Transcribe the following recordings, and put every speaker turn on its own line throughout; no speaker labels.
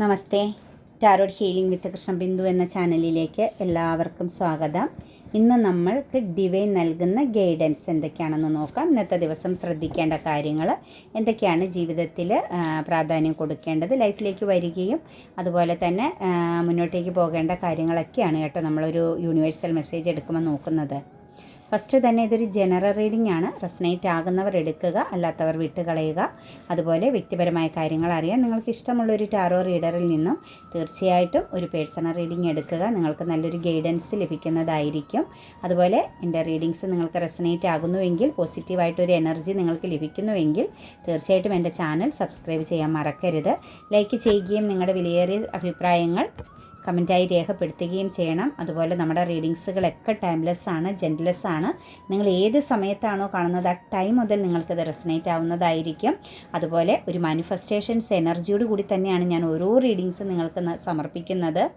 Namaste. Tarot healing with Krishna Bindu എന്ന ചാനലിലേക്ക് എല്ലാവർക്കും സ്വാഗതം. ഇന്ന് നമ്മൾക്ക് ഡിവൈൻ നൽകുന്ന ഗൈഡൻസ് എന്തൊക്കെയാണെന്ന് നോക്കാം. ഇന്നത്തെ ദിവസം ശ്രദ്ധിക്കേണ്ട കാര്യങ്ങൾ എന്തൊക്കെയാണ് ജീവിതത്തിൽ പ്രാധാന്യം കൊടുക്കേണ്ടത് ലൈഫിലേക്ക് വരികയും അതുപോലെ തന്നെ മുന്നോട്ടേക്ക് പോകേണ്ട കാര്യങ്ങളൊക്കെയാണ് കേട്ടോ നമ്മളൊരു യൂണിവേഴ്സൽ മെസ്സേജ് എടുക്കുമ്പോൾ നോക്കുന്നത്. ഫസ്റ്റ് തന്നെ ഇതൊരു ജനറൽ റീഡിംഗ് ആണ്. റെസനേറ്റ് ആകുന്നവർ എടുക്കുക അല്ലാത്തവർ വിട്ടുകളയുക. അതുപോലെ വ്യക്തിപരമായ കാര്യങ്ങൾ അറിയാൻ നിങ്ങൾക്ക് ഇഷ്ടമുള്ള ഒരു ടാറോ റീഡറിൽ നിന്നും തീർച്ചയായിട്ടും ഒരു പേഴ്സണൽ റീഡിംഗ് എടുക്കുക. നിങ്ങൾക്ക് നല്ലൊരു ഗൈഡൻസ് ലഭിക്കുന്നതായിരിക്കും. അതുപോലെ എന്റെ റീഡിങ്സ് നിങ്ങൾക്ക് റെസനേറ്റ് ആകുന്നുവെങ്കിൽ പോസിറ്റീവായിട്ടൊരു എനർജി നിങ്ങൾക്ക് ലഭിക്കുന്നുവെങ്കിൽ തീർച്ചയായിട്ടും എന്റെ ചാനൽ സബ്സ്ക്രൈബ് ചെയ്യാൻ മറക്കരുത്. ലൈക്ക് ചെയ്യുകയും നിങ്ങളുടെ വിലയേറിയ അഭിപ്രായങ്ങൾ കമന്റായി രേഖപ്പെടുത്തുകയും ചെയ്യണം. അതുപോലെ നമ്മുടെ റീഡിങ്സുകളൊക്കെ ടൈംലെസ് ആണ് ജെന്റ്ലെസ് ആണ്. നിങ്ങൾ ഏത് സമയത്താണോ കാണുന്നത് ആ ടൈം മുതൽ നിങ്ങൾക്കത് റെസനേറ്റ് ആവുന്നതായിരിക്കും. അതുപോലെ ഒരു മാനിഫെസ്റ്റേഷൻസ് എനർജിയോട് കൂടി തന്നെയാണ് ഞാൻ ഓരോ റീഡിങ്സും നിങ്ങൾക്ക് സമർപ്പിക്കുന്നത്.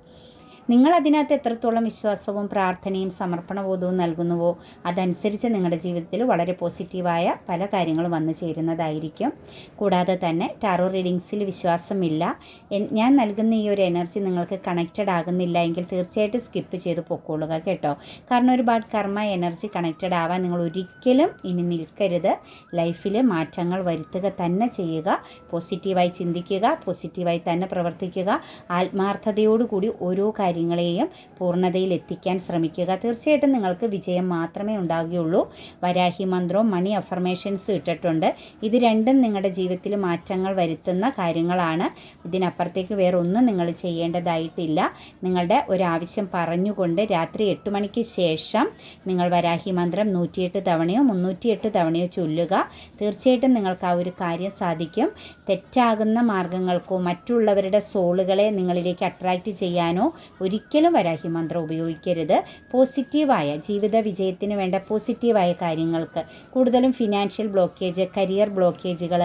നിങ്ങൾ അതിനകത്ത് എത്രത്തോളം വിശ്വാസവും പ്രാർത്ഥനയും സമർപ്പണബോധവും നൽകുന്നുവോ അതനുസരിച്ച് നിങ്ങളുടെ ജീവിതത്തിൽ വളരെ പോസിറ്റീവായ പല കാര്യങ്ങളും വന്നു ചേരുന്നതായിരിക്കും. കൂടാതെ തന്നെ ടാറോ റീഡിങ്സിൽ വിശ്വാസമില്ല. ഞാൻ നൽകുന്ന ഈ ഒരു എനർജി നിങ്ങൾക്ക് കണക്റ്റഡ് ആകുന്നില്ല എങ്കിൽ തീർച്ചയായിട്ടും സ്കിപ്പ് ചെയ്ത് പൊക്കോളുക കേട്ടോ. കാരണം ഒരുപാട് കർമ്മ എനർജി കണക്റ്റഡ് ആവാൻ നിങ്ങൾ ഒരിക്കലും ഇനി നിൽക്കരുത്. ലൈഫിൽ മാറ്റങ്ങൾ വരുത്തുക തന്നെ ചെയ്യുക. പോസിറ്റീവായി ചിന്തിക്കുക പോസിറ്റീവായി തന്നെ പ്രവർത്തിക്കുക. ആത്മാർത്ഥതയോടുകൂടി ഓരോ കാര്യങ്ങളെയും പൂർണതയിൽ എത്തിക്കാൻ ശ്രമിക്കുക. തീർച്ചയായിട്ടും നിങ്ങൾക്ക് വിജയം മാത്രമേ ഉണ്ടാകുകയുള്ളൂ. വരാഹി മന്ത്രവും മണി അഫർമേഷൻസ് ഇട്ടിട്ടുണ്ട്. ഇത് രണ്ടും നിങ്ങളുടെ ജീവിതത്തിൽ മാറ്റങ്ങൾ വരുത്തുന്ന കാര്യങ്ങളാണ്. ഇതിനപ്പുറത്തേക്ക് വേറെ ഒന്നും നിങ്ങൾ ചെയ്യേണ്ടതായിട്ടില്ല. നിങ്ങളുടെ ഒരാവശ്യം പറഞ്ഞുകൊണ്ട് രാത്രി എട്ട് മണിക്ക് ശേഷം നിങ്ങൾ വരാഹി മന്ത്രം നൂറ്റിയെട്ട് തവണയോ മുന്നൂറ്റിയെട്ട് തവണയോ ചൊല്ലുക. തീർച്ചയായിട്ടും നിങ്ങൾക്ക് ആ ഒരു കാര്യം സാധിക്കും. തെറ്റാകുന്ന മാർഗങ്ങൾക്കോ മറ്റുള്ളവരുടെ സോളുകളെ നിങ്ങളിലേക്ക് അട്രാക്റ്റ് ചെയ്യാനോ ഒരിക്കലും വരാഹി മന്ത്രം ഉപയോഗിക്കരുത്. പോസിറ്റീവായ ജീവിത വിജയത്തിന് വേണ്ട പോസിറ്റീവായ കാര്യങ്ങൾക്ക് കൂടുതലും ഫിനാൻഷ്യൽ ബ്ലോക്കേജ് കരിയർ ബ്ലോക്കേജുകൾ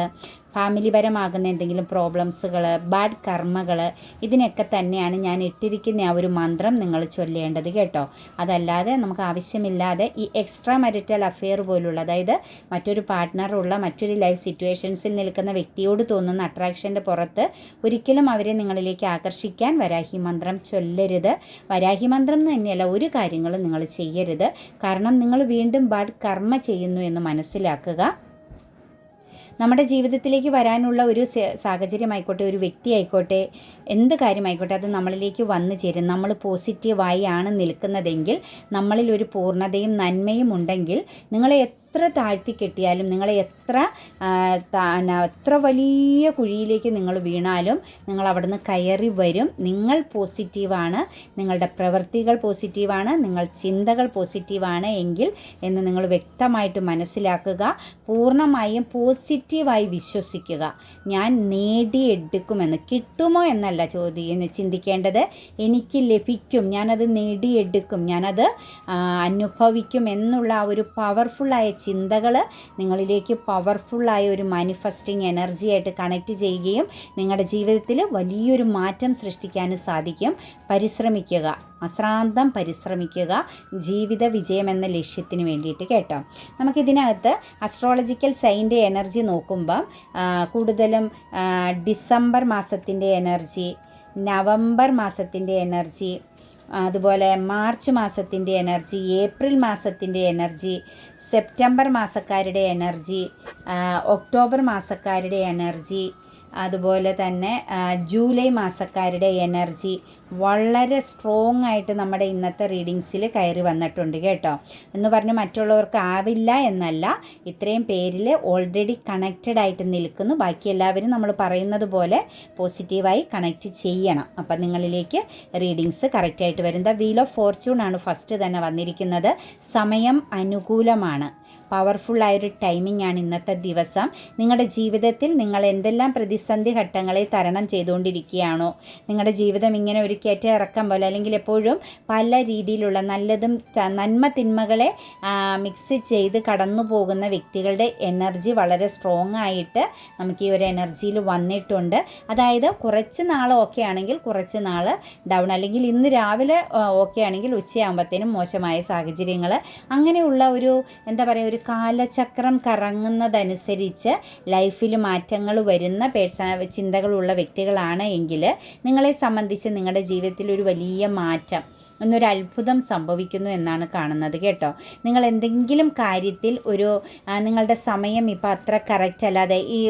ഫാമിലിപരമാകുന്ന എന്തെങ്കിലും പ്രോബ്ലംസുകൾ ബാഡ് കർമ്മകൾ ഇതിനൊക്കെ തന്നെയാണ് ഞാൻ ഇട്ടിരിക്കുന്ന ആ ഒരു മന്ത്രം നിങ്ങൾ ചൊല്ലേണ്ടത് കേട്ടോ. അതല്ലാതെ നമുക്ക് ആവശ്യമില്ലാതെ ഈ എക്സ്ട്രാ മരിറ്റൽ അഫെയർ പോലുള്ള അതായത് മറ്റൊരു പാർട്ട്ണറുള്ള മറ്റൊരു ലൈഫ് സിറ്റുവേഷൻസിൽ നിൽക്കുന്ന വ്യക്തിയോട് തോന്നുന്ന അട്രാക്ഷന്റെ പുറത്ത് ഒരിക്കലും അവരെ നിങ്ങളിലേക്ക് ആകർഷിക്കാൻ വരാഹി മന്ത്രം ചൊല്ലരുത്. വരാഹി മന്ത്രം തന്നെയല്ല ഒരു കാര്യങ്ങളും നിങ്ങൾ ചെയ്യരുത്. കാരണം നിങ്ങൾ വീണ്ടും ബാഡ് കർമ്മ ചെയ്യുന്നു എന്ന് മനസ്സിലാക്കുക. നമ്മുടെ ജീവിതത്തിലേക്ക് വരാനുള്ള ഒരു സാഹചര്യം സാഹചര്യമായിക്കോട്ടെ ഒരു വ്യക്തി ആയിക്കോട്ടെ എന്ത് കാര്യമായിക്കോട്ടെ അത് നമ്മളിലേക്ക് വന്നു ചേരും. നമ്മൾ പോസിറ്റീവായി ആണ് നിൽക്കുന്നതെങ്കിൽ നമ്മളിൽ ഒരു പൂർണതയും നന്മയും ഉണ്ടെങ്കിൽ നിങ്ങളെ എത്ര താഴ്ത്തി കെട്ടിയാലും നിങ്ങളെ എത്ര എത്ര വലിയ കുഴിയിലേക്ക് നിങ്ങൾ വീണാലും നിങ്ങൾ അവിടുന്ന് കയറി വരും. നിങ്ങൾ പോസിറ്റീവാണ് നിങ്ങളുടെ പ്രവൃത്തികൾ പോസിറ്റീവാണ് നിങ്ങൾ ചിന്തകൾ പോസിറ്റീവാണ് എങ്കിൽ എന്ന് നിങ്ങൾ വ്യക്തമായിട്ട് മനസ്സിലാക്കുക പൂർണമായും പോസിറ്റീവായി വിശ്വസിക്കുക. ഞാൻ നേടിയെടുക്കുമെന്ന് കിട്ടുമോ എന്നല്ല ചോദ്യം ചിന്തിക്കേണ്ടത്. എനിക്ക് ലഭിക്കും ഞാനത് നേടിയെടുക്കും ഞാനത് അനുഭവിക്കും എന്നുള്ള ആ ഒരു പവർഫുള്ളായ ചിന്തകൾ നിങ്ങളിലേക്ക് പവർഫുള്ളായ ഒരു മാനിഫെസ്റ്റിംഗ് എനർജി ആയിട്ട് കണക്റ്റ് ചെയ്യുകയും നിങ്ങളുടെ ജീവിതത്തിൽ വലിയൊരു മാറ്റം സൃഷ്ടിക്കാനും സാധിക്കും. പരിശ്രമിക്കുക. അശ്രാന്തം പരിശ്രമിക്കുക. ജീവിത വിജയം എന്ന ലക്ഷ്യത്തിന് വേണ്ടിയിട്ട് കേട്ടോ. നമുക്കിതിനകത്ത് അസ്ട്രോളജിക്കൽ സൈന്റെ എനർജി നോക്കുമ്പം കൂടുതലും ഡിസംബർ മാസത്തിന്റെ എനർജി നവംബർ മാസത്തിന്റെ എനർജി അതുപോലെ മാർച്ച് മാസത്തിന്റെ എനർജി ഏപ്രിൽ മാസത്തിന്റെ എനർജി സെപ്റ്റംബർ മാസക്കാരുടെ എനർജി ഒക്ടോബർ മാസക്കാരുടെ എനർജി അതുപോലെ തന്നെ ജൂലൈ മാസക്കാരുടെ എനർജി വളരെ സ്ട്രോങ് ആയിട്ട് നമ്മുടെ ഇന്നത്തെ റീഡിങ്സിൽ കയറി വന്നിട്ടുണ്ട് കേട്ടോ. എന്ന് പറഞ്ഞ് മറ്റുള്ളവർക്ക് ആവില്ല എന്നല്ല ഇത്രയും പേരിൽ ഓൾറെഡി കണക്റ്റഡ് ആയിട്ട് നിൽക്കുന്നു. ബാക്കി എല്ലാവരും നമ്മൾ പറയുന്നത് പോലെ പോസിറ്റീവായി കണക്റ്റ് ചെയ്യണം. അപ്പം നിങ്ങളിലേക്ക് റീഡിങ്സ് കറക്റ്റായിട്ട് വരും. ദ വീൽ ഓഫ് ഫോർച്യൂൺ ആണ് ഫസ്റ്റ് തന്നെ വന്നിരിക്കുന്നത്. സമയം അനുകൂലമാണ്. പവർഫുള്ളായൊരു ടൈമിംഗ് ആണ് ഇന്നത്തെ ദിവസം. നിങ്ങളുടെ ജീവിതത്തിൽ നിങ്ങൾ എന്തെല്ലാം പ്രതിസന്ധി ഘട്ടങ്ങളെ തരണം ചെയ്തുകൊണ്ടിരിക്കുകയാണോ? നിങ്ങളുടെ ജീവിതം ഇങ്ങനെ ഒരു കയറ്റ ഇറക്കം പോലെ അല്ലെങ്കിൽ എപ്പോഴും പല രീതിയിലുള്ള നല്ലതും നന്മ തിന്മകളെ മിക്സ് ചെയ്ത് കടന്നു പോകുന്ന വ്യക്തികളുടെ എനർജി വളരെ സ്ട്രോങ് ആയിട്ട് നമുക്ക് ഈ ഒരു എനർജിയിൽ വന്നിട്ടുണ്ട്. അതായത് കുറച്ച് നാൾ ഓക്കെ ആണെങ്കിൽ കുറച്ച് നാൾ ഡൗൺ അല്ലെങ്കിൽ ഇന്ന് രാവിലെ ഓക്കെ ആണെങ്കിൽ ഉച്ചയാകുമ്പോഴത്തേനും മോശമായ സാഹചര്യങ്ങൾ അങ്ങനെയുള്ള ഒരു എന്താ പറയുക ഒരു കാലചക്രം കറങ്ങുന്നതനുസരിച്ച് ലൈഫിൽ മാറ്റങ്ങൾ വരുന്ന പേഴ്സണ ചിന്തകളുള്ള വ്യക്തികളാണ് എങ്കിൽ നിങ്ങളെ സംബന്ധിച്ച് നിങ്ങളുടെ ജീവിതത്തിൽ ഒരു വലിയ മാറ്റം. എന്നൊരു അത്ഭുതം സംഭവിക്കുന്നു എന്നാണ് കാണുന്നത് കേട്ടോ. നിങ്ങൾ എന്തെങ്കിലും കാര്യത്തിൽ ഒരു നിങ്ങളുടെ സമയം ഇപ്പോൾ അത്ര കറക്റ്റ് അല്ലാതെ ഈ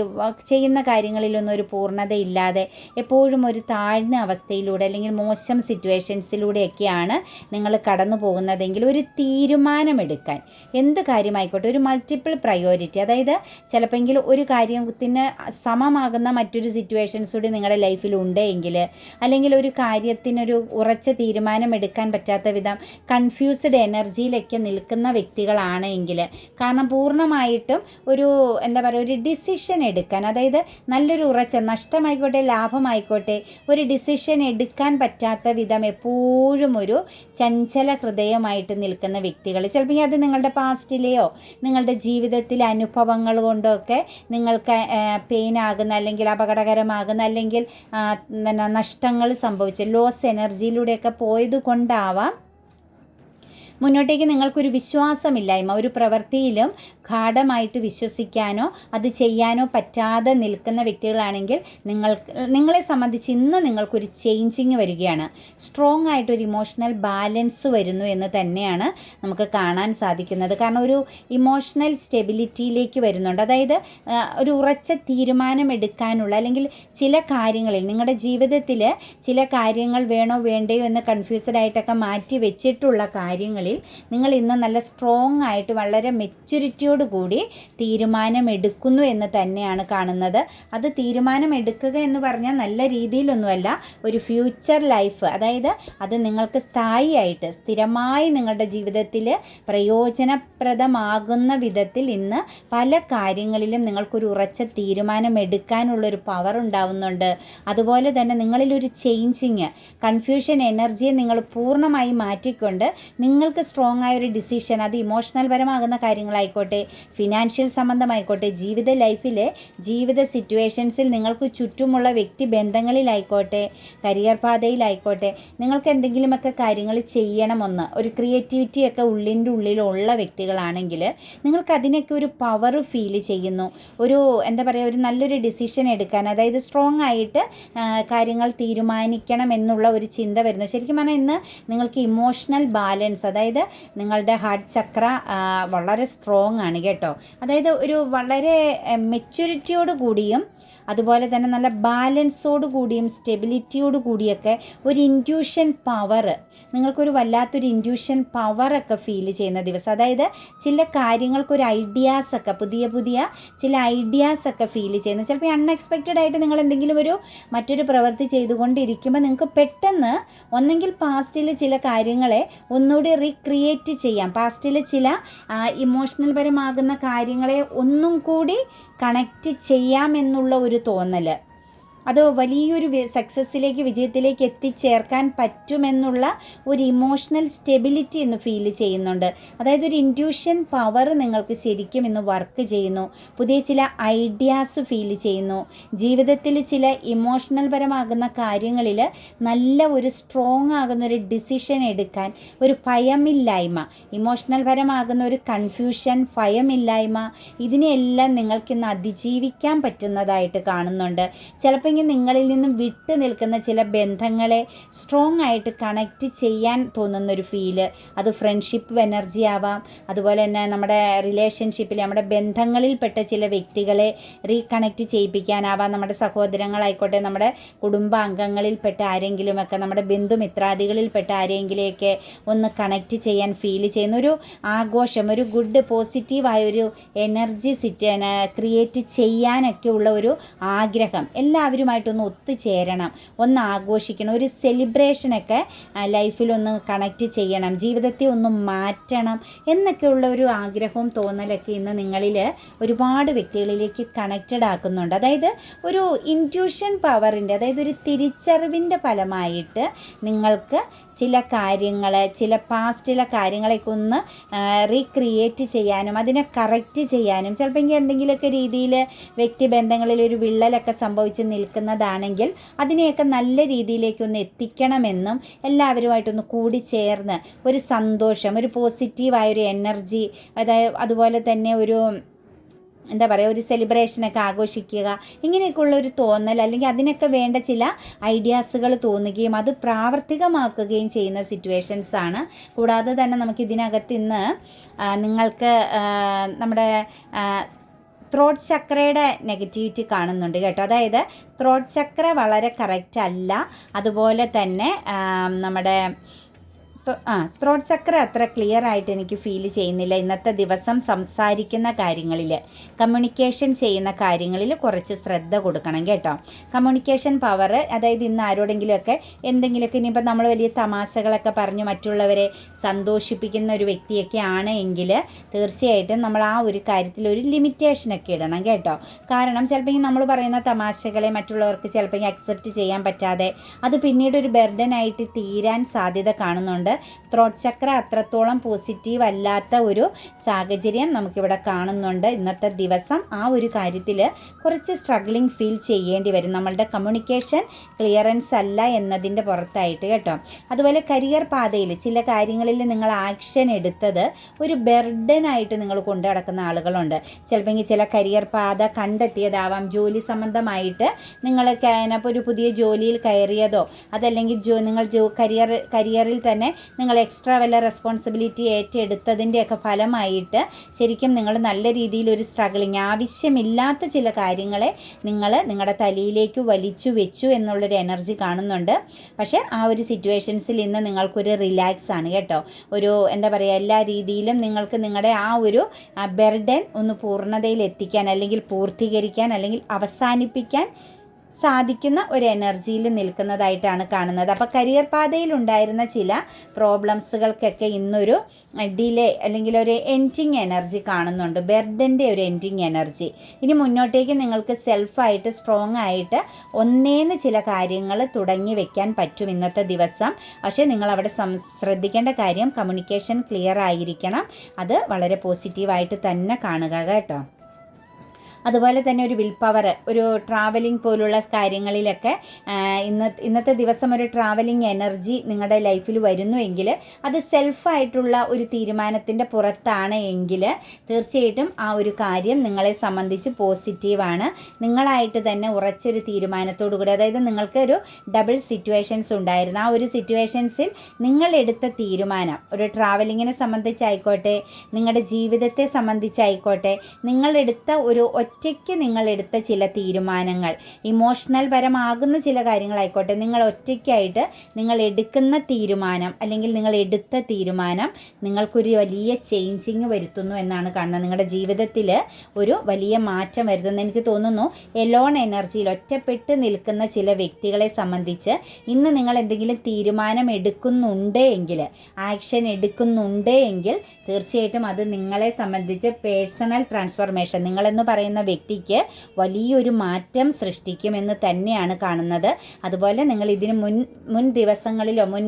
ചെയ്യുന്ന കാര്യങ്ങളിലൊന്നും ഒരു പൂർണത ഇല്ലാതെ എപ്പോഴും ഒരു താഴ്ന്ന അവസ്ഥയിലൂടെ അല്ലെങ്കിൽ മോശം സിറ്റുവേഷൻസിലൂടെയൊക്കെയാണ് നിങ്ങൾ കടന്നു പോകുന്നതെങ്കിൽ ഒരു തീരുമാനമെടുക്കാൻ. എന്ത് കാര്യമായിക്കോട്ടെ ഒരു മൾട്ടിപ്പിൾ പ്രയോറിറ്റി അതായത് ചിലപ്പോൾ ഒരു കാര്യത്തിന് സമമാകുന്ന മറ്റൊരു സിറ്റുവേഷൻസ് കൂടി നിങ്ങളുടെ ലൈഫിൽ ഉണ്ടെങ്കിൽ അല്ലെങ്കിൽ ഒരു കാര്യത്തിനൊരു ഉറച്ച തീരുമാനമെടുക്കാൻ എടുക്കാൻ പറ്റാത്ത വിധം കൺഫ്യൂസ്ഡ് എനർജിയിലൊക്കെ നിൽക്കുന്ന വ്യക്തികളാണ് എങ്കിൽ കാരണം പൂർണമായിട്ടും ഒരു എന്താ പറയുക ഒരു ഡിസിഷൻ എടുക്കാൻ അതായത് നല്ലൊരു ഉറച്ച നഷ്ടമായിക്കോട്ടെ ലാഭമായിക്കോട്ടെ ഒരു ഡിസിഷൻ എടുക്കാൻ പറ്റാത്ത വിധം എപ്പോഴും ഒരു ചഞ്ചല ഹൃദയമായിട്ട് നിൽക്കുന്ന വ്യക്തികൾ ചിലപ്പോൾ അത് നിങ്ങളുടെ പാസ്റ്റിലെയോ നിങ്ങളുടെ ജീവിതത്തിലെ അനുഭവങ്ങൾ കൊണ്ടൊക്കെ നിങ്ങൾക്ക് പെയിൻ ആകുന്ന അല്ലെങ്കിൽ അപകടകരമാകുന്ന അല്ലെങ്കിൽ നഷ്ടങ്ങൾ സംഭവിച്ച ലോസ് എനർജിയിലൂടെയൊക്കെ പോയത് കൊണ്ട് കൊണ്ടാവാം മുന്നോട്ടേക്ക് നിങ്ങൾക്കൊരു വിശ്വാസമില്ലായ്മ ഒരു പ്രവൃത്തിയിലും ഗാഠമായിട്ട് വിശ്വസിക്കാനോ അത് ചെയ്യാനോ പറ്റാതെ നിൽക്കുന്ന വ്യക്തികളാണെങ്കിൽ നിങ്ങൾ നിങ്ങളെ സംബന്ധിച്ച് ഇന്ന് നിങ്ങൾക്കൊരു ചേഞ്ചിങ് വരികയാണ്. സ്ട്രോങ് ആയിട്ടൊരു ഇമോഷണൽ ബാലൻസ് വരുന്നു എന്ന് തന്നെയാണ് നമുക്ക് കാണാൻ സാധിക്കുന്നത്. കാരണം ഒരു ഇമോഷണൽ സ്റ്റെബിലിറ്റിയിലേക്ക് വരുന്നുണ്ട്. അതായത് ഒരു ഉറച്ച തീരുമാനം എടുക്കാനുള്ള അല്ലെങ്കിൽ ചില കാര്യങ്ങളിൽ നിങ്ങളുടെ ജീവിതത്തിൽ ചില കാര്യങ്ങൾ വേണോ വേണ്ടയോ എന്ന് കൺഫ്യൂസ്ഡ് ആയിട്ടൊക്കെ മാറ്റി വെച്ചിട്ടുള്ള കാര്യങ്ങളിൽ കാര്യങ്ങളിൽ നിങ്ങൾ ഇന്ന് നല്ല സ്ട്രോങ് ആയിട്ട് വളരെ മെച്യൂരിറ്റിയോട് കൂടി തീരുമാനമെടുക്കുന്നു എന്ന് തന്നെയാണ് കാണുന്നത്. അത് തീരുമാനമെടുക്കുക എന്ന് പറഞ്ഞാൽ നല്ല രീതിയിലൊന്നുമല്ല ഒരു ഫ്യൂച്ചർ ലൈഫ് അതായത് അത് നിങ്ങൾക്ക് സ്ഥായിയായിട്ട് സ്ഥിരമായി നിങ്ങളുടെ ജീവിതത്തിൽ പ്രയോജനപ്രദമാകുന്ന വിധത്തിൽ ഇന്ന് പല കാര്യങ്ങളിലും നിങ്ങൾക്കൊരു ഉറച്ച തീരുമാനം എടുക്കാനുള്ളൊരു പവർ ഉണ്ടാവുന്നുണ്ട്. അതുപോലെ തന്നെ നിങ്ങളിലൊരു ചേഞ്ചിങ് കൺഫ്യൂഷൻ എനർജിയെ നിങ്ങൾ പൂർണമായി മാറ്റിക്കൊണ്ട് നിങ്ങൾക്ക് നിങ്ങൾക്ക് സ്ട്രോങ് ആയ ഒരു ഡിസിഷൻ അത് ഇമോഷണൽ പരമാകുന്ന കാര്യങ്ങളായിക്കോട്ടെ ഫിനാൻഷ്യൽ സംബന്ധമായിക്കോട്ടെ ജീവിത ലൈഫിലെ ജീവിത സിറ്റുവേഷൻസിൽ നിങ്ങൾക്ക് ചുറ്റുമുള്ള വ്യക്തി ബന്ധങ്ങളിലായിക്കോട്ടെ കരിയർ പാതയിലായിക്കോട്ടെ നിങ്ങൾക്ക് എന്തെങ്കിലുമൊക്കെ കാര്യങ്ങൾ ചെയ്യണമെന്ന് ഒരു ക്രിയേറ്റിവിറ്റിയൊക്കെ ഉള്ളിന്റെ ഉള്ളിലുള്ള വ്യക്തികളാണെങ്കിൽ നിങ്ങൾക്ക് അതിനൊക്കെ ഒരു പവർ ഫീൽ ചെയ്യുന്നു. ഒരു എന്താ പറയുക ഒരു നല്ലൊരു ഡിസിഷൻ എടുക്കാൻ അതായത് സ്ട്രോങ് ആയിട്ട് കാര്യങ്ങൾ തീരുമാനിക്കണം എന്നുള്ള ഒരു ചിന്ത വരുന്നു. ശരിക്കും പറഞ്ഞാൽ ഇന്ന് നിങ്ങൾക്ക് ഇമോഷണൽ ബാലൻസ് അതായത് അതായത് നിങ്ങളുടെ ഹാർട്ട് ചക്ര വളരെ സ്ട്രോങ് ആണ് കേട്ടോ. അതായത് ഒരു വളരെ മെച്യൂരിറ്റിയോട് കൂടിയും അതുപോലെ തന്നെ നല്ല ബാലൻസോട് കൂടിയും സ്റ്റെബിലിറ്റിയോട് കൂടിയൊക്കെ ഒരു ഇൻഡ്യൂഷൻ പവർ നിങ്ങൾക്കൊരു വല്ലാത്തൊരു ഇന്റ്യൂഷൻ പവറൊക്കെ ഫീൽ ചെയ്യുന്ന ദിവസം. അതായത് ചില കാര്യങ്ങൾക്കൊരു ഐഡിയാസൊക്കെ പുതിയ പുതിയ ചില ഐഡിയാസൊക്കെ ഫീൽ ചെയ്യുന്ന ചിലപ്പോൾ അൺഎക്സ്പെക്റ്റഡ് ആയിട്ട് നിങ്ങൾ എന്തെങ്കിലും ഒരു മറ്റൊരു പ്രവൃത്തി ചെയ്തുകൊണ്ടിരിക്കുമ്പോൾ നിങ്ങൾക്ക് പെട്ടെന്ന് ഒന്നെങ്കിൽ പാസ്റ്റിൽ ചില കാര്യങ്ങളെ ഒന്നുകൂടി റീക്രിയേറ്റ് ചെയ്യാം. പാസ്റ്റിൽ ചില ഇമോഷണൽ പരമാകുന്ന കാര്യങ്ങളെ ഒന്നും കൂടി കണക്റ്റ് ചെയ്യാമെന്നുള്ള ഒരു തോന്നൽ അത് വലിയൊരു സക്സസ്സിലേക്ക് വിജയത്തിലേക്ക് എത്തിച്ചേർക്കാൻ പറ്റുമെന്നുള്ള ഒരു ഇമോഷണൽ സ്റ്റെബിലിറ്റി എന്ന് ഫീൽ ചെയ്യുന്നുണ്ട്. അതായത് ഒരു ഇൻഡ്യൂഷൻ പവർ നിങ്ങൾക്ക് ശരിക്കും ഇന്ന് വർക്ക് ചെയ്യുന്നു. പുതിയ ചില ഐഡിയാസ് ഫീൽ ചെയ്യുന്നു. ജീവിതത്തിൽ ചില ഇമോഷണൽ പരമാകുന്ന കാര്യങ്ങളിൽ നല്ല ഒരു സ്ട്രോങ് ആകുന്ന ഒരു ഡിസിഷൻ എടുക്കാൻ ഒരു ഭയമില്ലായ്മ ഇമോഷണൽ പരമാകുന്ന ഒരു കൺഫ്യൂഷൻ ഭയമില്ലായ്മ ഇതിനെയെല്ലാം നിങ്ങൾക്കിന്ന് അതിജീവിക്കാൻ പറ്റുന്നതായിട്ട് കാണുന്നുണ്ട്. ചിലപ്പോൾ അല്ലെങ്കിൽ നിങ്ങളിൽ നിന്നും വിട്ടു നിൽക്കുന്ന ചില ബന്ധങ്ങളെ സ്ട്രോങ് ആയിട്ട് കണക്റ്റ് ചെയ്യാൻ തോന്നുന്ന ഒരു ഫീൽ അത് ഫ്രണ്ട്ഷിപ്പ് എനർജി ആവാം. അതുപോലെ തന്നെ നമ്മുടെ റിലേഷൻഷിപ്പിൽ നമ്മുടെ ബന്ധങ്ങളിൽപ്പെട്ട ചില വ്യക്തികളെ റീകണക്റ്റ് ചെയ്യിപ്പിക്കാനാവാം. നമ്മുടെ സഹോദരങ്ങളായിക്കോട്ടെ നമ്മുടെ കുടുംബാംഗങ്ങളിൽപ്പെട്ട ആരെങ്കിലുമൊക്കെ നമ്മുടെ ബന്ധുമിത്രാദികളിൽപ്പെട്ട ആരെങ്കിലുമൊക്കെ ഒന്ന് കണക്റ്റ് ചെയ്യാൻ ഫീൽ ചെയ്യുന്ന ഒരു ആഘോഷം ഒരു ഗുഡ് പോസിറ്റീവായ ഒരു എനർജി സിറ്റ് ക്രിയേറ്റ് ചെയ്യാനൊക്കെ ഉള്ള ഒരു ആഗ്രഹം. എല്ലാവരും എല്ലാവരുമായിട്ടൊന്ന് ഒത്തുചേരണം ഒന്ന് ആഘോഷിക്കണം ഒരു സെലിബ്രേഷനൊക്കെ ലൈഫിലൊന്ന് കണക്റ്റ് ചെയ്യണം ജീവിതത്തെ ഒന്ന് മാറ്റണം എന്നൊക്കെയുള്ള ഒരു ആഗ്രഹവും തോന്നലൊക്കെ ഇന്ന് നിങ്ങളിൽ ഒരുപാട് വ്യക്തികളിലേക്ക് കണക്റ്റഡ് ആക്കുന്നുണ്ട്. അതായത് ഒരു ഇന്റ്യൂഷൻ പവറിന്റെ അതായത് ഒരു തിരിച്ചറിവിന്റെ ഫലമായിട്ട് നിങ്ങൾക്ക് ചില കാര്യങ്ങൾ ചില പാസ്റ്റിലെ കാര്യങ്ങളൊക്കെ ഒന്ന് റീക്രിയേറ്റ് ചെയ്യാനും അതിനെ കറക്റ്റ് ചെയ്യാനും ചിലപ്പോൾ എന്തെങ്കിലുമൊക്കെ രീതിയിൽ വ്യക്തിബന്ധങ്ങളിൽ ഒരു വിള്ളലൊക്കെ സംഭവിച്ച് നിൽക്കുന്നതാണെങ്കിൽ അതിനെയൊക്കെ നല്ല രീതിയിലേക്കൊന്ന് എത്തിക്കണമെന്നും എല്ലാവരുമായിട്ടൊന്ന് കൂടി ചേർന്ന് ഒരു സന്തോഷം ഒരു പോസിറ്റീവായൊരു എനർജി അതായത് അതുപോലെ തന്നെ ഒരു എന്താ പറയുക ഒരു സെലിബ്രേഷനൊക്കെ ആഘോഷിക്കുക ഇങ്ങനെയൊക്കെയുള്ള ഒരു തോന്നൽ അല്ലെങ്കിൽ അതിനൊക്കെ വേണ്ട ചില ഐഡിയാസുകൾ തോന്നുകയും അത് പ്രാവർത്തികമാക്കുകയും ചെയ്യുന്ന സിറ്റുവേഷൻസ് ആണ്. കൂടാതെ തന്നെ നമുക്ക് ഇതിനകത്ത് ഇന്ന് നിങ്ങൾക്ക് നമ്മുടെ ത്രോട്ട് ചക്രയുടെ നെഗറ്റിവിറ്റി കാണുന്നുണ്ട് കേട്ടോ. അതായത് ത്രോട്ട് ചക്ര വളരെ കറക്റ്റ് അല്ല. അതുപോലെ തന്നെ നമ്മുടെ ആ ത്രോട്ട് ചക്ര അത്ര ക്ലിയർ ആയിട്ട് എനിക്ക് ഫീൽ ചെയ്യുന്നില്ല. ഇന്നത്തെ ദിവസം സംസാരിക്കുന്ന കാര്യങ്ങളിൽ കമ്മ്യൂണിക്കേഷൻ ചെയ്യുന്ന കാര്യങ്ങളിൽ കുറച്ച് ശ്രദ്ധ കൊടുക്കണം കേട്ടോ. കമ്മ്യൂണിക്കേഷൻ പവർ അതായത് ഇന്ന് ആരോടെങ്കിലുമൊക്കെ എന്തെങ്കിലുമൊക്കെ ഇനിയിപ്പോൾ നമ്മൾ വലിയ തമാശകളൊക്കെ പറഞ്ഞ് മറ്റുള്ളവരെ സന്തോഷിപ്പിക്കുന്ന ഒരു വ്യക്തിയൊക്കെ ആണ് എങ്കിൽ തീർച്ചയായിട്ടും നമ്മൾ ആ ഒരു കാര്യത്തിൽ ഒരു ലിമിറ്റേഷനൊക്കെ ഇടണം കേട്ടോ. കാരണം ചിലപ്പോൾ നമ്മൾ പറയുന്ന തമാശകളെ മറ്റുള്ളവർക്ക് ചിലപ്പോൾ അക്സെപ്റ്റ് ചെയ്യാൻ പറ്റാതെ അത് പിന്നീട് ഒരു ബർഡനായിട്ട് തീരാൻ സാധ്യത കാണുന്നുണ്ട്. ത്രോട്ട് ചക്ര അത്രത്തോളം പോസിറ്റീവ് അല്ലാത്ത ഒരു സാഹചര്യം നമുക്കിവിടെ കാണുന്നുണ്ട്. ഇന്നത്തെ ദിവസം ആ ഒരു കാര്യത്തിൽ കുറച്ച് സ്ട്രഗ്ലിംഗ് ഫീൽ ചെയ്യേണ്ടി വരും. നമ്മളുടെ കമ്മ്യൂണിക്കേഷൻ ക്ലിയറൻസ് അല്ല എന്നതിന്റെ പുറത്തായിട്ട് കേട്ടോ. അതുപോലെ കരിയർ പാതയിൽ ചില കാര്യങ്ങളിൽ നിങ്ങൾ ആക്ഷൻ എടുത്തത് ഒരു ബെർഡനായിട്ട് നിങ്ങൾ കൊണ്ടു നടക്കുന്ന ആളുകളുണ്ട്. ചിലപ്പോൾ ചില കരിയർ പാത കണ്ടെത്തിയതാവാം. ജോലി സംബന്ധമായിട്ട് നിങ്ങൾ അതിനപ്പോൾ ഒരു പുതിയ ജോലിയിൽ കയറിയതോ അതല്ലെങ്കിൽ ജോ നിങ്ങൾ ജോ കരിയർ കരിയറിൽ തന്നെ നിങ്ങൾ എക്സ്ട്രാ വല്ല റെസ്പോൺസിബിലിറ്റി ഏറ്റെടുത്തതിന്റെയൊക്കെ ഫലമായിട്ട് ശരിക്കും നിങ്ങൾ നല്ല രീതിയിൽ ഒരു സ്ട്രഗിളിങ് ആവശ്യമില്ലാത്ത ചില കാര്യങ്ങളെ നിങ്ങൾ നിങ്ങളുടെ തലയിലേക്ക് വലിച്ചു വെച്ചു എന്നുള്ളൊരു എനർജി കാണുന്നുണ്ട്. പക്ഷേ ആ ഒരു സിറ്റുവേഷൻസിൽ ഇന്ന് നിങ്ങൾക്കൊരു റിലാക്സ് ആണ് കേട്ടോ. ഒരു എന്താ പറയുക എല്ലാ രീതിയിലും നിങ്ങൾക്ക് നിങ്ങളുടെ ആ ഒരു ബെർഡൻ ഒന്ന് പൂർണതയിൽ എത്തിക്കാൻ അല്ലെങ്കിൽ പൂർത്തീകരിക്കാൻ അല്ലെങ്കിൽ അവസാനിപ്പിക്കാൻ സാധിക്കുന്ന ഒരു എനർജിയിൽ നിൽക്കുന്നതായിട്ടാണ് കാണുന്നത്. അപ്പോൾ കരിയർ പാതയിൽ ഉണ്ടായിരുന്ന ചില പ്രോബ്ലംസുകൾക്കൊക്കെ ഇന്നൊരു ഡിലേ അല്ലെങ്കിൽ ഒരു എൻഡിങ് എനർജി കാണുന്നുണ്ട്. ബെർഡന്റെ ഒരു എൻഡിങ് എനർജി. ഇനി മുന്നോട്ടേക്ക് നിങ്ങൾക്ക് സെൽഫായിട്ട് സ്ട്രോങ് ആയിട്ട് ഒന്നേന്ന് ചില കാര്യങ്ങൾ തുടങ്ങി വെക്കാൻ പറ്റും ഇന്നത്തെ ദിവസം. പക്ഷേ നിങ്ങൾ അവിടെ ശ്രദ്ധിക്കേണ്ട കാര്യം കമ്മ്യൂണിക്കേഷൻ ക്ലിയർ ആയിരിക്കണം. അത് വളരെ പോസിറ്റീവായിട്ട് തന്നെ കാണുക കേട്ടോ. അതുപോലെ തന്നെ ഒരു വിൽ പവർ ഒരു ട്രാവലിംഗ് പോലുള്ള കാര്യങ്ങളിലൊക്കെ ഇന്ന ഇന്ന് ഇന്നത്തെ ദിവസം ഒരു ട്രാവലിംഗ് എനർജി നിങ്ങളുടെ ലൈഫിൽ വരുന്നുവെങ്കിൽ അത് സെൽഫായിട്ടുള്ള ഒരു തീരുമാനത്തിന്റെ പുറത്താണ് എങ്കിൽ തീർച്ചയായിട്ടും ആ ഒരു കാര്യം നിങ്ങളെ സംബന്ധിച്ച് പോസിറ്റീവാണ് നിങ്ങളായിട്ട് തന്നെ ഉറച്ചൊരു തീരുമാനത്തോടു കൂടി അതായത് നിങ്ങൾക്ക് ഒരു ഡബിൾ സിറ്റുവേഷൻസ് ഉണ്ടായിരുന്നു. ആ ഒരു സിറ്റുവേഷൻസിൽ നിങ്ങളെടുത്ത തീരുമാനം ഒരു ട്രാവലിങ്ങിനെ സംബന്ധിച്ചായിക്കോട്ടെ നിങ്ങളുടെ ജീവിതത്തെ സംബന്ധിച്ചായിക്കോട്ടെ നിങ്ങളെടുത്ത ഒരു ഒറ്റയ്ക്ക് നിങ്ങൾ എടുത്ത ചില തീരുമാനങ്ങൾ ഇമോഷണൽ പരമാകുന്ന ചില കാര്യങ്ങളായിക്കോട്ടെ നിങ്ങൾ ഒറ്റയ്ക്കായിട്ട് നിങ്ങൾ എടുക്കുന്ന തീരുമാനം അല്ലെങ്കിൽ നിങ്ങൾ എടുത്ത തീരുമാനം നിങ്ങൾക്കൊരു വലിയ ചേഞ്ചിങ് വരുത്തുന്നു എന്നാണ് കാണുന്നത്. നിങ്ങളുടെ ജീവിതത്തിൽ ഒരു വലിയ മാറ്റം വരുത്തുന്നത് എനിക്ക് തോന്നുന്നു എലോൺ എനർജിയിൽ ഒറ്റപ്പെട്ട് നിൽക്കുന്ന ചില വ്യക്തികളെ സംബന്ധിച്ച് ഇന്ന് നിങ്ങൾ എന്തെങ്കിലും തീരുമാനം എടുക്കുന്നുണ്ട് എങ്കിൽ ആക്ഷൻ എടുക്കുന്നുണ്ട് എങ്കിൽ തീർച്ചയായിട്ടും അത് നിങ്ങളെ സംബന്ധിച്ച് പേഴ്സണൽ ട്രാൻസ്ഫോർമേഷൻ നിങ്ങളെന്ന് പറയുന്ന വ്യക്തിക്ക് വലിയൊരു മാറ്റം സൃഷ്ടിക്കുമെന്ന് തന്നെയാണ് കാണുന്നത്. അതുപോലെ നിങ്ങൾ ഇതിന് മുൻ മുൻ ദിവസങ്ങളിലോ മുൻ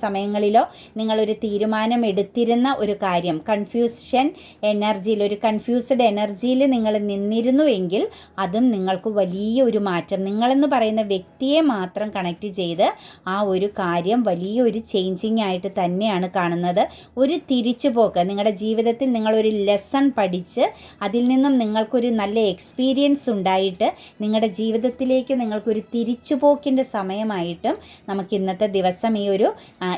സമയങ്ങളിലോ നിങ്ങളൊരു തീരുമാനം എടുത്തിരുന്ന ഒരു കാര്യം കൺഫ്യൂഷൻ എനർജിയിൽ ഒരു കൺഫ്യൂസ്ഡ് എനർജിയിൽ നിങ്ങൾ നിന്നിരുന്നു എങ്കിൽ അതും നിങ്ങൾക്ക് വലിയ ഒരു മാറ്റം നിങ്ങളെന്ന് പറയുന്ന വ്യക്തിയെ മാത്രം കണക്ട് ചെയ്ത് ആ ഒരു കാര്യം വലിയ ഒരു ചേഞ്ചിങ് ആയിട്ട് തന്നെയാണ് കാണുന്നത്. ഒരു തിരിച്ചുപോക്ക് നിങ്ങളുടെ ജീവിതത്തിൽ നിങ്ങളൊരു ലെസൺ പഠിച്ച് അതിൽ നിന്നും നിങ്ങൾക്കൊരു നല്ല എക്സ്പീരിയൻസ് ഉണ്ടായിട്ട് നിങ്ങളുടെ ജീവിതത്തിലേക്ക് നിങ്ങൾക്കൊരു തിരിച്ചുപോക്കിന്റെ സമയമായിട്ടും നമുക്ക് ഇന്നത്തെ ദിവസം ഈ ഒരു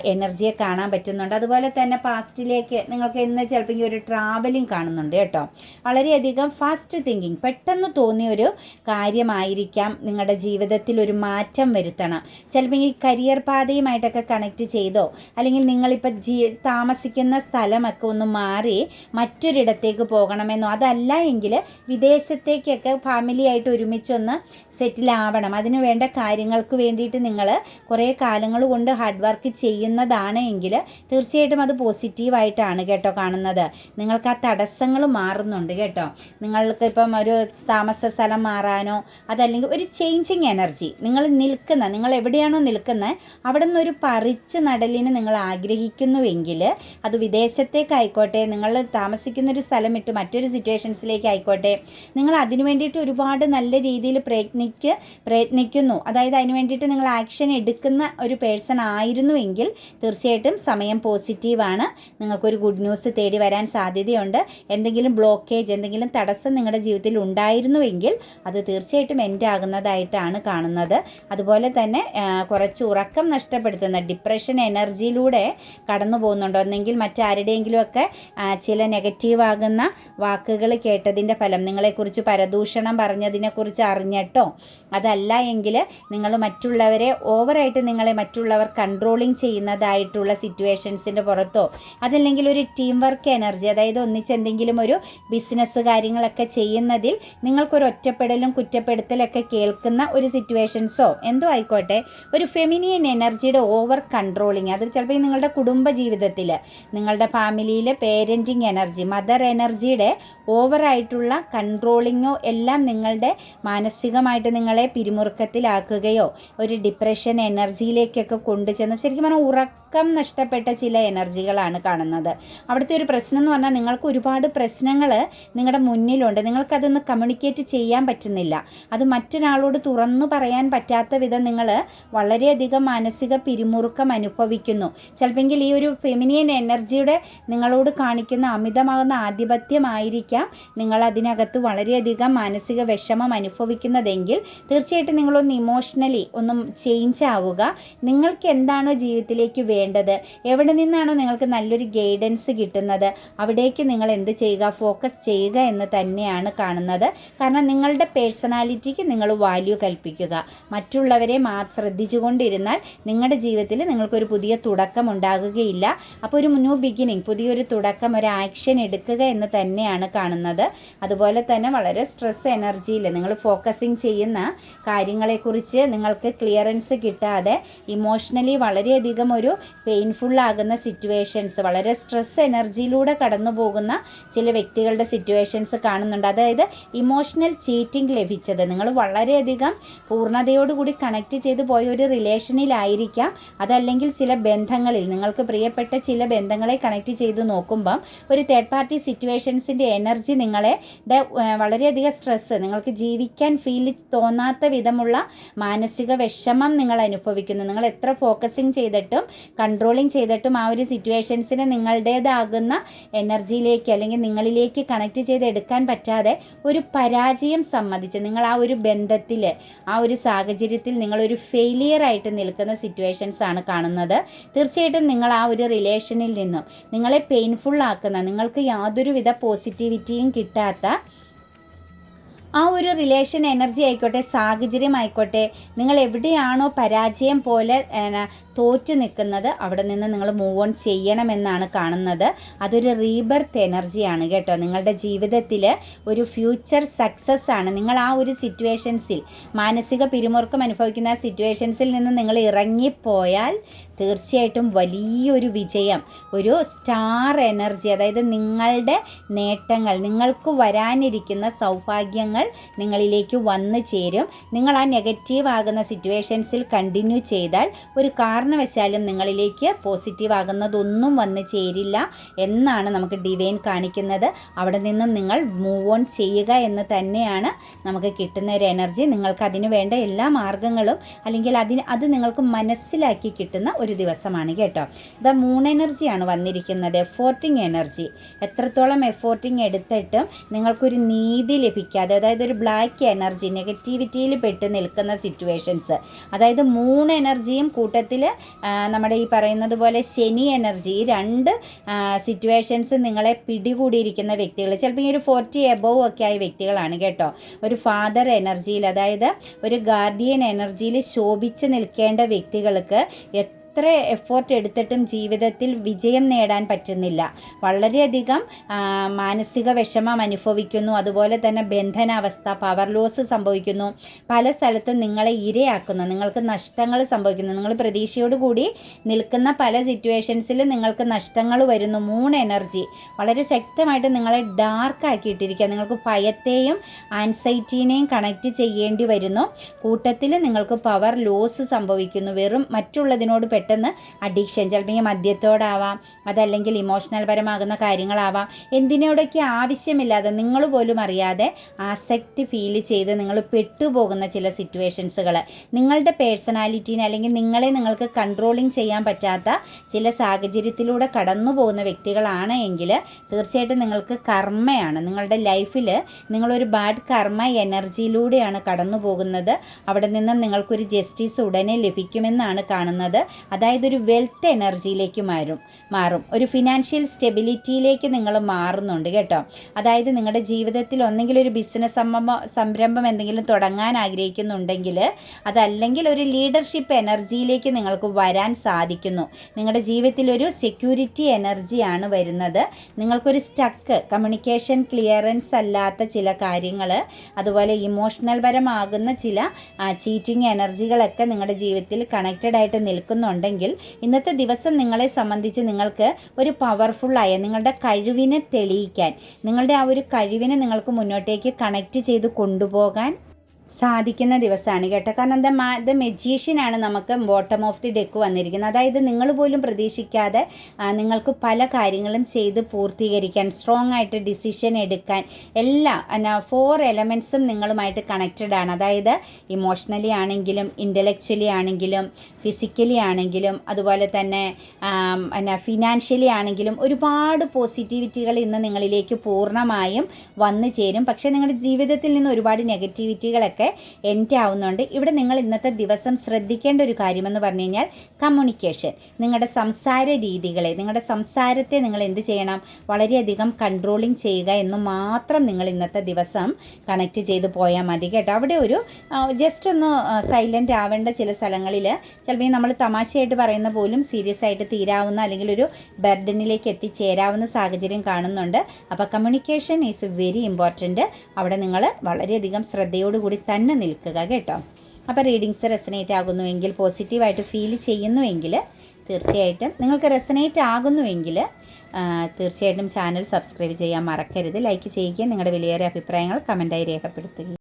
എനർജിയെ കാണാൻ പറ്റുന്നുണ്ട്. അതുപോലെ തന്നെ പാസ്റ്റിലേക്ക് നിങ്ങൾക്ക് ഇന്ന് ചിലപ്പോൾ ഈ ഒരു ട്രാവലിംഗ് കാണുന്നുണ്ട് കേട്ടോ. വളരെയധികം ഫാസ്റ്റ് തിങ്കിങ് പെട്ടെന്ന് തോന്നിയ ഒരു കാര്യമായിരിക്കാം നിങ്ങളുടെ ജീവിതത്തിൽ ഒരു മാറ്റം വരുത്തണം. ചിലപ്പോൾ ഈ കരിയർ പാതയുമായിട്ടൊക്കെ കണക്ട് ചെയ്തോ അല്ലെങ്കിൽ നിങ്ങളിപ്പോൾ ജീ താമസിക്കുന്ന സ്ഥലമൊക്കെ ഒന്ന് മാറി മറ്റൊരിടത്തേക്ക് പോകണമെന്നോ അതല്ല എങ്കിൽ വിദേശത്തേക്കൊക്കെ ഫാമിലിയായിട്ട് ഒരുമിച്ചൊന്ന് സെറ്റിൽ ആവണം. അതിന് വേണ്ട കാര്യങ്ങൾക്ക് വേണ്ടിയിട്ട് നിങ്ങൾ കുറേ കാലങ്ങൾ കൊണ്ട് ഹാർഡ് വർക്ക് ചെയ്യുന്നതാണ് എങ്കിൽ തീർച്ചയായിട്ടും അത് പോസിറ്റീവായിട്ടാണ് കേട്ടോ കാണുന്നത്. നിങ്ങൾക്ക് ആ തടസ്സങ്ങൾ മാറുന്നുണ്ട് കേട്ടോ. നിങ്ങൾക്ക് ഇപ്പം ഒരു താമസ സ്ഥലം മാറാനോ അതല്ലെങ്കിൽ ഒരു ചേഞ്ചിങ് എനർജി നിങ്ങൾ നിൽക്കുന്ന നിങ്ങൾ എവിടെയാണോ നിൽക്കുന്നത് അവിടെ നിന്നൊരു പറിച്ച് നടലിന് നിങ്ങൾ ആഗ്രഹിക്കുന്നുവെങ്കിൽ അത് വിദേശത്തേക്കായിക്കോട്ടെ നിങ്ങൾ താമസിക്കുന്ന ഒരു സ്ഥലം ഇട്ട് മറ്റൊരു സിറ്റുവേഷൻസിലേക്ക് ആയിക്കോട്ടെ നിങ്ങൾ അതിനു വേണ്ടിയിട്ട് ഒരുപാട് നല്ല രീതിയിൽ പ്രയത്നിക്ക് പ്രയത്നിക്കുന്നു. അതായത് അതിന് വേണ്ടിയിട്ട് നിങ്ങൾ ആക്ഷൻ എടുക്കുന്ന ഒരു പേഴ്സൺ ആയിരുന്നുവെങ്കിൽ തീർച്ചയായിട്ടും സമയം പോസിറ്റീവാണ് നിങ്ങൾക്കൊരു ഗുഡ് ന്യൂസ് തേടി വരാൻ സാധ്യതയുണ്ട്. എന്തെങ്കിലും ബ്ലോക്കേജ് എന്തെങ്കിലും തടസ്സം നിങ്ങളുടെ ജീവിതത്തിൽ ഉണ്ടായിരുന്നുവെങ്കിൽ അത് തീർച്ചയായിട്ടും എന്റെ ആകുന്നതായിട്ടാണ് കാണുന്നത്. അതുപോലെ തന്നെ കുറച്ച് ഉറക്കം നഷ്ടപ്പെടുത്തുന്ന ഡിപ്രഷൻ എനർജിയിലൂടെ കടന്നു പോകുന്നുണ്ടോ. എന്നെങ്കിൽ മറ്റാരുടെയെങ്കിലുമൊക്കെ ചില നെഗറ്റീവ് ആകുന്ന വാക്കുകൾ കേട്ടതിന്റെ ഫലം നിങ്ങളെക്കുറിച്ച് പരദൂഷണം പറഞ്ഞതിനെക്കുറിച്ച് അറിഞ്ഞിട്ടോ? അതല്ല എങ്കിൽ നിങ്ങൾ മറ്റുള്ളവരെ ഓവറായിട്ട് നിങ്ങളെ മറ്റുള്ളവർ കൺട്രോളിങ് ചെയ്യുന്നതായിട്ടുള്ള സിറ്റുവേഷൻസിന്റെ പുറത്തോ അതല്ലെങ്കിൽ ഒരു ടീം വർക്ക് എനർജി അതായത് ഒന്നിച്ചെന്തെങ്കിലും ഒരു ബിസിനസ് കാര്യങ്ങളൊക്കെ ചെയ്യുന്നതിൽ നിങ്ങൾക്കൊരു ഒറ്റപ്പെടലും കുറ്റപ്പെടുത്തലൊക്കെ കേൾക്കുന്ന ഒരു സിറ്റുവേഷൻസോ എന്തോ ആയിക്കോട്ടെ ഒരു ഫെമിനിയൻ എനർജിയുടെ ഓവർ കൺട്രോളിങ് അത് ചിലപ്പോൾ നിങ്ങളുടെ കുടുംബ ജീവിതത്തിൽ നിങ്ങളുടെ ഫാമിലിയിലെ പേരന്റിങ് എനർജി മദർ എനർജിയുടെ ഓവറായിട്ടുള്ള കൺട്രോളിങ്ങോ എല്ലാം നിങ്ങളുടെ മാനസികമായിട്ട് നിങ്ങളെ പിരിമുറുക്കത്തിലാക്കുകയോ ഒരു ഡിപ്രഷൻ എനർജിയിലേക്കൊക്കെ കൊണ്ടുചെന്ന് ശരിക്കും പറഞ്ഞാൽ ഉറക്കം നഷ്ടപ്പെട്ട ചില എനർജികളാണ് കാണുന്നത്. അവിടുത്തെ ഒരു പ്രശ്നം എന്ന് പറഞ്ഞാൽ നിങ്ങൾക്ക് ഒരുപാട് പ്രശ്നങ്ങൾ നിങ്ങളുടെ മുന്നിലുണ്ട്. നിങ്ങൾക്കതൊന്ന് കമ്മ്യൂണിക്കേറ്റ് ചെയ്യാൻ പറ്റുന്നില്ല. അത് മറ്റൊരാളോട് തുറന്നു പറയാൻ പറ്റാത്ത വിധം നിങ്ങൾ വളരെയധികം മാനസിക പിരിമുറുക്കം അനുഭവിക്കുന്നു. ചിലപ്പോൾ ഈ ഒരു ഫെമിനിയൻ എനർജിയുടെ നിങ്ങളോട് കാണിക്കുന്ന അമിതമാകുന്ന ആധിപത്യമായിരിക്കാം. നിങ്ങൾ അതിനകത്ത് വളരെയധികം മാനസിക വിഷമം അനുഭവിക്കുന്നതെങ്കിൽ തീർച്ചയായിട്ടും നിങ്ങളൊന്ന് ഇമോഷണലി ഒന്നും ചേഞ്ച് ആവുക. നിങ്ങൾക്ക് എന്താണോ ജീവിതത്തിലേക്ക് വേണ്ടത്? എവിടെ നിന്നാണോ നിങ്ങൾക്ക് നല്ലൊരു ഗൈഡൻസ് കിട്ടുന്നത്? അവിടേക്ക് നിങ്ങൾ എന്ത് ചെയ്യുക? ഫോക്കസ് ചെയ്യുക എന്ന് തന്നെയാണ് കാണുന്നത്. കാരണം നിങ്ങളുടെ പേഴ്സണാലിറ്റിക്ക് നിങ്ങൾ വാല്യൂ കൽപ്പിക്കുക. മറ്റുള്ളവരെ മാ ശ്രദ്ധിച്ചുകൊണ്ടിരുന്നാൽ നിങ്ങളുടെ ജീവിതത്തിൽ നിങ്ങൾക്കൊരു പുതിയ തുടക്കം ഉണ്ടാകുകയില്ല. അപ്പോൾ ഒരു ന്യൂ ബിഗിനിങ് പുതിയൊരു തുടക്കം ഒരു ആക്ഷൻ എടുക്കുക എന്ന് തന്നെയാണ് കാണുന്നത്. അതുപോലെ തന്നെ വളരെ സ്ട്രെസ് എനർജിയിൽ നിങ്ങൾ ഫോക്കസിങ് ചെയ്യുന്ന കാര്യങ്ങളെക്കുറിച്ച് നിങ്ങൾക്ക് ക്ലിയറൻസ് കിട്ടാതെ ഇമോഷണലി വളരെയധികം ഒരു പെയിൻഫുള്ളാകുന്ന സിറ്റുവേഷൻസ് വളരെ സ്ട്രെസ് എനർജിയിലൂടെ കടന്നു പോകുന്ന ചില വ്യക്തികളുടെ സിറ്റുവേഷൻസ് കാണുന്നുണ്ട്. അതായത് ഇമോഷണൽ ചീറ്റിംഗ് ലഭിച്ചത്. നിങ്ങൾ വളരെയധികം പൂർണതയോടുകൂടി കണക്ട് ചെയ്ത് പോയ ഒരു റിലേഷനിലായിരിക്കാം അതല്ലെങ്കിൽ ചില ബന്ധങ്ങളിൽ നിങ്ങൾക്ക് പ്രിയപ്പെട്ട ചില ബന്ധങ്ങളെ കണക്ട് ചെയ്ത് നോക്കുമ്പം ഒരു തേർഡ് പാർട്ടി സിറ്റുവേഷൻസിന്റെ എനർജി നിങ്ങളെ വളരെയധികം സ്ട്രെസ്സ് നിങ്ങൾക്ക് ജീവിക്കാൻ ഫീൽ തോന്നാത്ത വിധമുള്ള മാനസിക വിഷമം നിങ്ങൾ അനുഭവിക്കുന്നു. നിങ്ങൾ എത്ര ഫോക്കസിങ് ചെയ്തിട്ടും കൺട്രോളിങ് ചെയ്തിട്ടും ആ ഒരു സിറ്റുവേഷൻസിനെ നിങ്ങളുടേതാകുന്ന എനർജിയിലേക്ക് അല്ലെങ്കിൽ നിങ്ങളിലേക്ക് കണക്ട് ചെയ്ത് എടുക്കാൻ പറ്റാതെ ഒരു പരാജയം സമ്മതിച്ച് നിങ്ങൾ ആ ഒരു ബന്ധത്തിൽ ആ ഒരു സാഹചര്യത്തിൽ നിങ്ങളൊരു ഫെയിലിയർ ആയിട്ട് നിൽക്കുന്ന സിറ്റുവേഷൻസ് ആണ് കാണുന്നത്. തീർച്ചയായിട്ടും നിങ്ങൾ ആ ഒരു റിലേഷനിൽ നിന്നും നിങ്ങളെ പെയിൻഫുൾ ആക്കുന്ന നിങ്ങൾക്ക് യാതൊരുവിധ പോസിറ്റിവിറ്റിയും കിട്ടാത്ത ആ ഒരു റിലേഷൻ എനർജി ആയിക്കോട്ടെ സാഹചര്യം ആയിക്കോട്ടെ നിങ്ങൾ എവിടെയാണോ പരാജയം പോലെ തോറ്റു നിൽക്കുന്നത് അവിടെ നിന്ന് നിങ്ങൾ മൂവ് ഓൺ ചെയ്യണമെന്നാണ് കാണുന്നത്. അതൊരു റീബർത്ത് എനർജിയാണ് കേട്ടോ. നിങ്ങളുടെ ജീവിതത്തിൽ ഒരു ഫ്യൂച്ചർ സക്സസ് ആണ്. നിങ്ങൾ ആ ഒരു സിറ്റുവേഷൻസിൽ മാനസിക പിരിമുറുക്കം അനുഭവിക്കുന്ന ആ സിറ്റുവേഷൻസിൽ നിന്ന് നിങ്ങൾ ഇറങ്ങിപ്പോയാൽ തീർച്ചയായിട്ടും വലിയൊരു വിജയം ഒരു സ്റ്റാർ എനർജി അതായത് നിങ്ങളുടെ നേട്ടങ്ങൾ നിങ്ങൾക്ക് വരാനിരിക്കുന്ന സൗഭാഗ്യങ്ങൾ നിങ്ങളിലേക്ക് വന്നു ചേരും. നിങ്ങൾ ആ നെഗറ്റീവ് ആകുന്ന സിറ്റുവേഷൻസിൽ കണ്ടിന്യൂ ചെയ്താൽ ഒരു കാരണവശാലും നിങ്ങളിലേക്ക് പോസിറ്റീവ് ആകുന്നതൊന്നും വന്നു ചേരില്ല എന്നാണ് നമുക്ക് ഡിവൈൻ കാണിക്കുന്നത്. അവിടെ നിന്നും നിങ്ങൾ മൂവ് ഓൺ ചെയ്യുക എന്ന് തന്നെയാണ് നമുക്ക് കിട്ടുന്ന ഒരു എനർജി നിങ്ങൾക്ക് അതിന് വേണ്ട എല്ലാ മാർഗങ്ങളും അല്ലെങ്കിൽ അതിന് അത് നിങ്ങൾക്ക് മനസ്സിലാക്കി കിട്ടുന്ന ഒരു ദിവസമാണ് കേട്ടോ. ദ മൂൺ എനർജിയാണ് വന്നിരിക്കുന്നത്. എഫോർട്ടിങ് എനർജി എത്രത്തോളം എഫോർട്ടിങ് എടുത്തിട്ടും നിങ്ങൾക്കൊരു നീതി ലഭിക്കാതെ അതായത് ഒരു ബ്ലാക്ക് എനർജി നെഗറ്റിവിറ്റിയിൽ പെട്ട് നിൽക്കുന്ന സിറ്റുവേഷൻസ് അതായത് മൂൺ എനർജിയും കൂട്ടത്തിൽ നമ്മുടെ ഈ പറയുന്നത് പോലെ ശനി എനർജി രണ്ട് സിറ്റുവേഷൻസ് നിങ്ങളെ പിടികൂടിയിരിക്കുന്ന വ്യക്തികൾ ചിലപ്പോൾ ഈ ഒരു ഫോർട്ടി എബോവ് ഒക്കെ ആയ വ്യക്തികളാണ് കേട്ടോ. ഒരു ഫാദർ എനർജിയിൽ അതായത് ഒരു ഗാർഡിയൻ എനർജിയിൽ ശോഭിച്ച് നിൽക്കേണ്ട വ്യക്തികൾക്ക് എത്ര എഫോർട്ട് എടുത്തിട്ടും ജീവിതത്തിൽ വിജയം നേടാൻ പറ്റുന്നില്ല. വളരെയധികം മാനസിക വിഷമം അനുഭവിക്കുന്നു. അതുപോലെ തന്നെ ബന്ധനാവസ്ഥ പവർ ലോസ് സംഭവിക്കുന്നു. പല സ്ഥലത്തും നിങ്ങളെ ഇരയാക്കുന്നു. നിങ്ങൾക്ക് നഷ്ടങ്ങൾ സംഭവിക്കുന്നു. നിങ്ങൾ പ്രതീക്ഷയോട് കൂടി നിൽക്കുന്ന പല സിറ്റുവേഷൻസിൽ നിങ്ങൾക്ക് നഷ്ടങ്ങൾ വരുന്നു. മൂൺ എനർജി വളരെ ശക്തമായിട്ട് നിങ്ങളെ ഡാർക്ക് ആക്കിയിട്ടിരിക്കുക. നിങ്ങൾക്ക് ഭയത്തെയും ആൻസൈറ്റീനെയും കണക്ട് ചെയ്യേണ്ടി വരുന്നു. കൂട്ടത്തിൽ നിങ്ങൾക്ക് പവർ ലോസ് സംഭവിക്കുന്നു. വെറും മറ്റുള്ളതിനോട് പെട്ടെന്ന് അഡിക്ഷൻ ചിലപ്പോൾ ഈ മദ്യത്തോടാവാം അതല്ലെങ്കിൽ ഇമോഷണൽ പരമാകുന്ന കാര്യങ്ങളാവാം. എന്തിനോടൊക്കെ ആവശ്യമില്ലാതെ നിങ്ങൾ പോലും അറിയാതെ ആസക്തി ഫീൽ ചെയ്ത് നിങ്ങൾ പെട്ടുപോകുന്ന ചില സിറ്റുവേഷൻസുകൾ നിങ്ങളുടെ പേഴ്സണാലിറ്റീനെ അല്ലെങ്കിൽ നിങ്ങളെ നിങ്ങൾക്ക് കൺട്രോളിങ് ചെയ്യാൻ പറ്റാത്ത ചില സാഹചര്യത്തിലൂടെ കടന്നു പോകുന്ന വ്യക്തികളാണ് എങ്കിൽ തീർച്ചയായിട്ടും നിങ്ങൾക്ക് കർമ്മയാണ്. നിങ്ങളുടെ ലൈഫിൽ നിങ്ങളൊരു ബാഡ് കർമ്മ എനർജിയിലൂടെയാണ് കടന്നു പോകുന്നത് അവിടെ നിന്ന് നിങ്ങൾക്കൊരു ജസ്റ്റിസ് ഉടനെ ലഭിക്കുമെന്നാണ് കാണുന്നത്. അതായത് ഒരു വെൽത്ത് എനർജിയിലേക്ക് മാറും മാറും. ഒരു ഫിനാൻഷ്യൽ സ്റ്റെബിലിറ്റിയിലേക്ക് നിങ്ങൾ മാറുന്നുണ്ട് കേട്ടോ. അതായത് നിങ്ങളുടെ ജീവിതത്തിൽ ഒന്നെങ്കിലും ഒരു ബിസിനസ് സംരംഭം സംരംഭം എന്തെങ്കിലും തുടങ്ങാൻ ആഗ്രഹിക്കുന്നുണ്ടെങ്കിൽ അതല്ലെങ്കിൽ ഒരു ലീഡർഷിപ്പ് എനർജിയിലേക്ക് നിങ്ങൾക്ക് വരാൻ സാധിക്കുന്നു. നിങ്ങളുടെ ജീവിതത്തിൽ ഒരു സെക്യൂരിറ്റി എനർജിയാണ് വരുന്നത്. നിങ്ങൾക്കൊരു സ്റ്റക്ക് കമ്മ്യൂണിക്കേഷൻ ക്ലിയറൻസ് അല്ലാത്ത ചില കാര്യങ്ങൾ അതുപോലെ ഇമോഷണൽ പരമാകുന്ന ചില ചീറ്റിംഗ് എനർജികളൊക്കെ നിങ്ങളുടെ ജീവിതത്തിൽ കണക്റ്റഡ് ആയിട്ട് നിൽക്കുന്നുണ്ടെങ്കിൽ ഇന്നത്തെ ദിവസം നിങ്ങളെ സംബന്ധിച്ച് നിങ്ങൾക്ക് ഒരു പവർഫുള്ളായ നിങ്ങളുടെ കഴിവിനെ തെളിയിക്കാൻ നിങ്ങളുടെ ആ ഒരു കഴിവിനെ നിങ്ങൾക്ക് മുന്നോട്ടേക്ക് കണക്റ്റ് ചെയ്ത് കൊണ്ടുപോകാൻ സാധിക്കുന്ന ദിവസമാണ് കേട്ടോ. കാരണം എന്താ മാ ദ മെജീഷ്യനാണ് നമുക്ക് ബോട്ടം ഓഫ് ദി ഡെക്ക് വന്നിരിക്കുന്നത്. അതായത് നിങ്ങൾ പോലും പ്രതീക്ഷിക്കാതെ നിങ്ങൾക്ക് പല കാര്യങ്ങളും ചെയ്ത് പൂർത്തീകരിക്കാൻ സ്ട്രോങ് ആയിട്ട് ഡിസിഷൻ എടുക്കാൻ എല്ലാ എന്നാ ഫോർ എലമെൻസും നിങ്ങളുമായിട്ട് കണക്റ്റഡ് ആണ്. അതായത് ഇമോഷണലി ആണെങ്കിലും ഇന്റലക്ച്വലി ആണെങ്കിലും ഫിസിക്കലി ആണെങ്കിലും അതുപോലെ തന്നെ എന്നാ ഫിനാൻഷ്യലി ആണെങ്കിലും ഒരുപാട് പോസിറ്റിവിറ്റികൾ ഇന്ന് നിങ്ങളിലേക്ക് പൂർണമായും വന്നു ചേരും. പക്ഷേ നിങ്ങളുടെ ജീവിതത്തിൽ നിന്ന് ഒരുപാട് നെഗറ്റിവിറ്റികളൊക്കെ ഒക്കെ എന്റെ ആവുന്നുണ്ട് ഇവിടെ നിങ്ങൾ ഇന്നത്തെ ദിവസം ശ്രദ്ധിക്കേണ്ട ഒരു കാര്യമെന്ന് പറഞ്ഞു കഴിഞ്ഞാൽ കമ്മ്യൂണിക്കേഷൻ നിങ്ങളുടെ സംസാര രീതികളെ നിങ്ങളുടെ സംസാരത്തെ നിങ്ങൾ എന്ത് ചെയ്യണം? വളരെയധികം കൺട്രോളിങ് ചെയ്യുക എന്ന് മാത്രം നിങ്ങൾ ഇന്നത്തെ ദിവസം കണക്ട് ചെയ്ത് പോയാൽ മതി കേട്ടോ. അവിടെ ഒരു ജസ്റ്റ് ഒന്ന് സൈലന്റ് ആവേണ്ട ചില സ്ഥലങ്ങളിൽ ചിലപ്പോൾ നമ്മൾ തമാശയായിട്ട് പറയുന്ന പോലും സീരിയസ് ആയിട്ട് തീരാവുന്ന അല്ലെങ്കിൽ ഒരു ബർഡനിലേക്ക് എത്തിച്ചേരാവുന്ന സാഹചര്യം കാണുന്നുണ്ട്. അപ്പോൾ കമ്മ്യൂണിക്കേഷൻ ഈസ് വെരി ഇമ്പോർട്ടന്റ് അവിടെ നിങ്ങൾ വളരെയധികം ശ്രദ്ധയോടുകൂടി തന്നെ നിൽക്കുക കേട്ടോ. അപ്പോൾ റീഡിങ്സ് റെസനേറ്റ് ആകുന്നുവെങ്കിൽ പോസിറ്റീവായിട്ട് ഫീൽ ചെയ്യുന്നുവെങ്കിൽ തീർച്ചയായിട്ടും നിങ്ങൾക്ക് റെസനേറ്റ് ആകുന്നുവെങ്കിൽ തീർച്ചയായിട്ടും ചാനൽ സബ്സ്ക്രൈബ് ചെയ്യാൻ മറക്കരുത്. ലൈക്ക് ചെയ്യുകയും നിങ്ങളുടെ വിലയേറെ അഭിപ്രായങ്ങൾ കമന്റായി രേഖപ്പെടുത്തുകയും